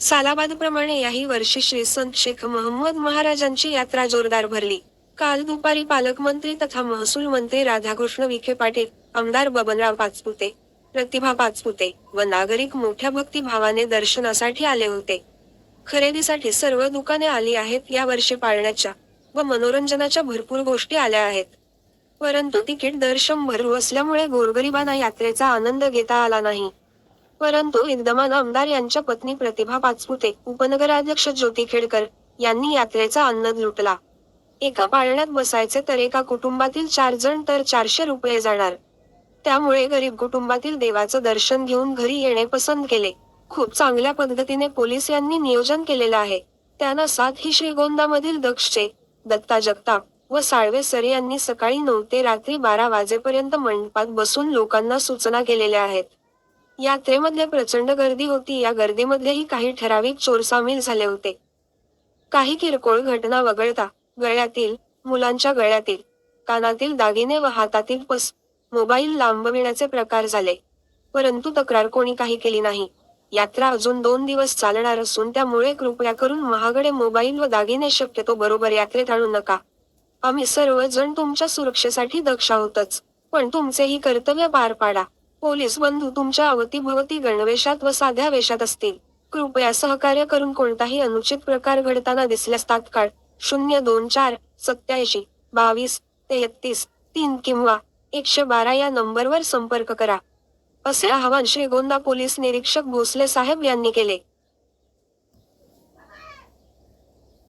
सालाबादप्रमाणे याही वर्षी श्री संत शेख महम्मद महाराजांची यात्रा जोरदार भरली. काल दुपारी पालकमंत्री तथा महसूल मंत्री राधाकृष्ण विखे पाटील आमदार बबनराव पाचपुते प्रतिभा पाचपुते व नागरिक मोठ्या भक्तिभावाने दर्शनासाठी आले होते. खरेदीसाठी सर्व दुकाने आली आहेत या वर्षी पाळण्याच्या व मनोरंजनाच्या भरपूर गोष्टी आल्या आहेत. परंतु तिकीट दर शंभर असल्यामुळे गोरगरिबांना यात्रेचा आनंद घेता आला नाही. परंतु विद्यमान आमदार यांच्या पत्नी प्रतिभा पाचपुते उपनगराध्यक्ष ज्योती खेडकर यांनी यात्रेचा आनंद लुटला. एका पाळण्यात बसायचे तर एका कुटुंबातील चार जण तर चारशे रुपये जाणार. त्यामुळे गरीब कुटुंबातील देवाचं दर्शन घेऊन घरी येणे पसंत केले. खूप चांगल्या पद्धतीने पोलीस यांनी नियोजन केलेलं आहे. त्यांना सात ही श्रीगोंदामधील दक्षचे दत्ता जगताप व साळवे सरे यांनी सकाळी नऊ ते रात्री बारा वाजेपर्यंत मंडपात बसून लोकांना सूचना केलेल्या आहेत. यात्रेमध्ये प्रचंड गर्दी होती. या गर्दीमध्येही काही ठराविक चोर सामील झाले होते. काही किरकोळ घटना वगळता गळ्यातील मुलांच्या गळ्यातील कानातील दागिने व हातातील पस मोबाईल लांबविण्याचे प्रकार झाले. परंतु तक्रार कोणी काही केली नाही. यात्रा अजून दोन दिवस चालणार असून त्यामुळे कृपया करून महागडे मोबाईल व दागिने शक्यतो बरोबर यात्रेत आणू नका. आम्ही सर्वजण तुमच्या सुरक्षेसाठी दक्ष आहोतच पण तुमचेही कर्तव्य पार पाडा. पोलीस बंधू तुमच्या अवतीभवती गणवेशात व साध्या वेशात असतील. कृपया सहकार्य करून कोणताही अनुचित प्रकार घडताना दिसल्यास तात्काळ शून्य दोन चार सत्याऐंशी बावीस तेहतीस तीन किंवा एकशे बारा या नंबरवर संपर्क करा. असे आवाहन श्रीगोंदा पोलीस निरीक्षक भोसले साहेब यांनी केले.